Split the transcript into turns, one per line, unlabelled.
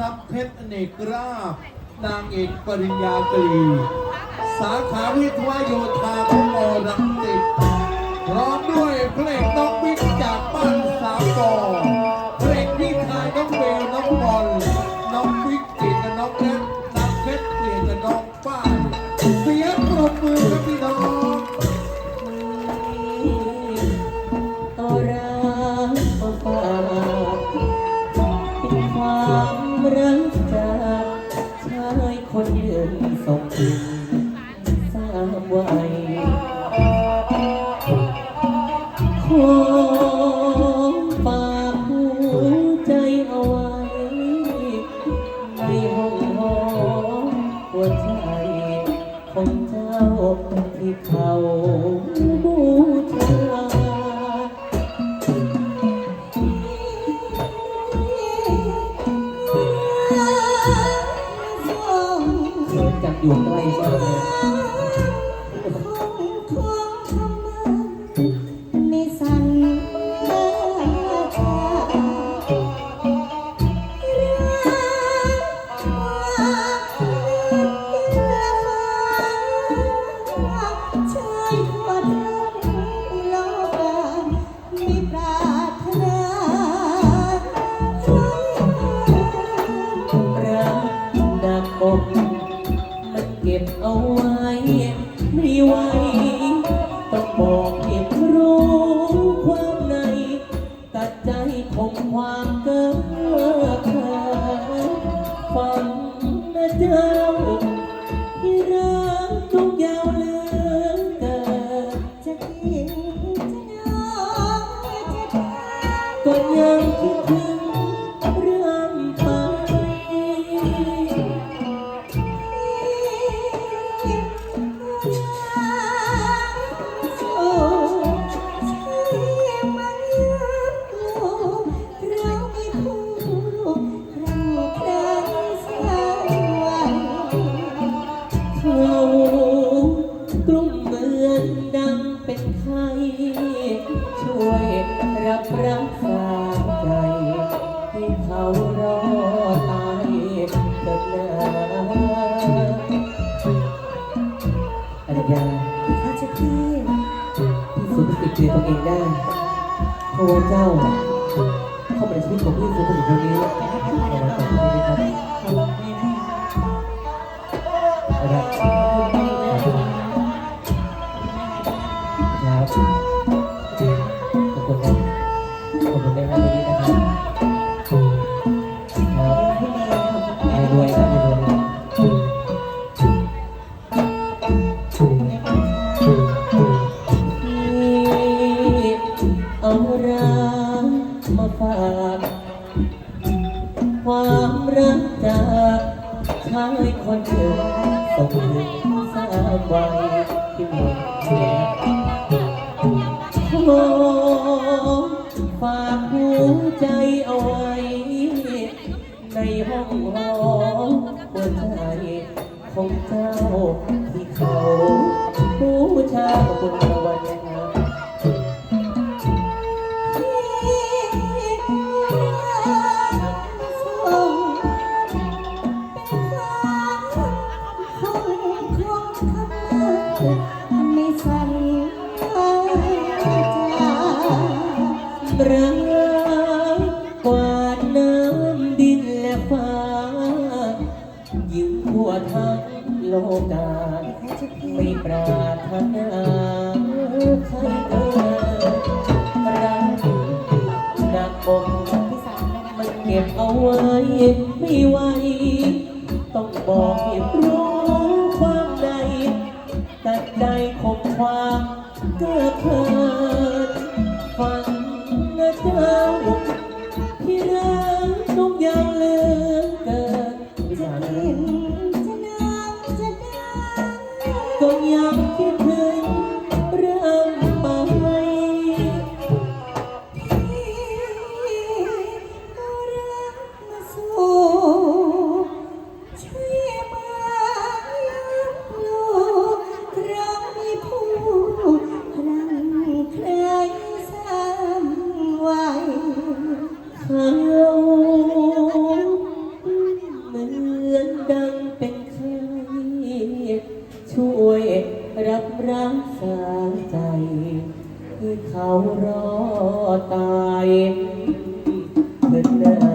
น้ำเพชรอเนกราบนางเอกปริญญาตรี สาขาวิทวโยธาของมรังสิตพร้อมด้วยเพลงน้องบิ๊กจากบ้านสามกอเพลงพี่ชายน้องเบลน้องบอลน้องบิ๊กเปลี่ยนกับน้องแนทน้ำเพชรเปลี่ยนกับน้องป้าเสียงปรบ
ส่งถึงสามวัยขอฝากหัวใจเอาไว้ ในห้องหอหัวใจของเจ้าที่เขาบูชา อยู่ใกล้มากเลย กลุ้มเหมือนดังเป็นไข้ช่วยรับรักษาใจ ให้เขารอตายเถิดนาอริยาพี่สุภกิจเกลียดตัวเองได้เพราะว่าเจ้าเข้ามาในชีวิตของพี่สุภกิจคนนี้ขอบคุณนนะครับ ครับขอบคุณครับขอบคุณในวันนี้นะครับครับรวยๆครับรวยเอารักมาฝากความรักจากชายคนหนึ่งส่งถึงสาวัยที่หมด ใจของเจ้าที่เขาบูชาบนตะวันนะครับ
ไม่สั่นใจ
รัก ยิ่งทั่วทั้งโลกาไม่ปรารถนาใครเอ่ยรักหนักอก
พี่สาวเลยนะ
มันเก็บเอาไว้ไม่ไหวต้องบอกให้รู้ความในตัดใจคงความเก้อเขินฟังนะเจ้า ยัง Let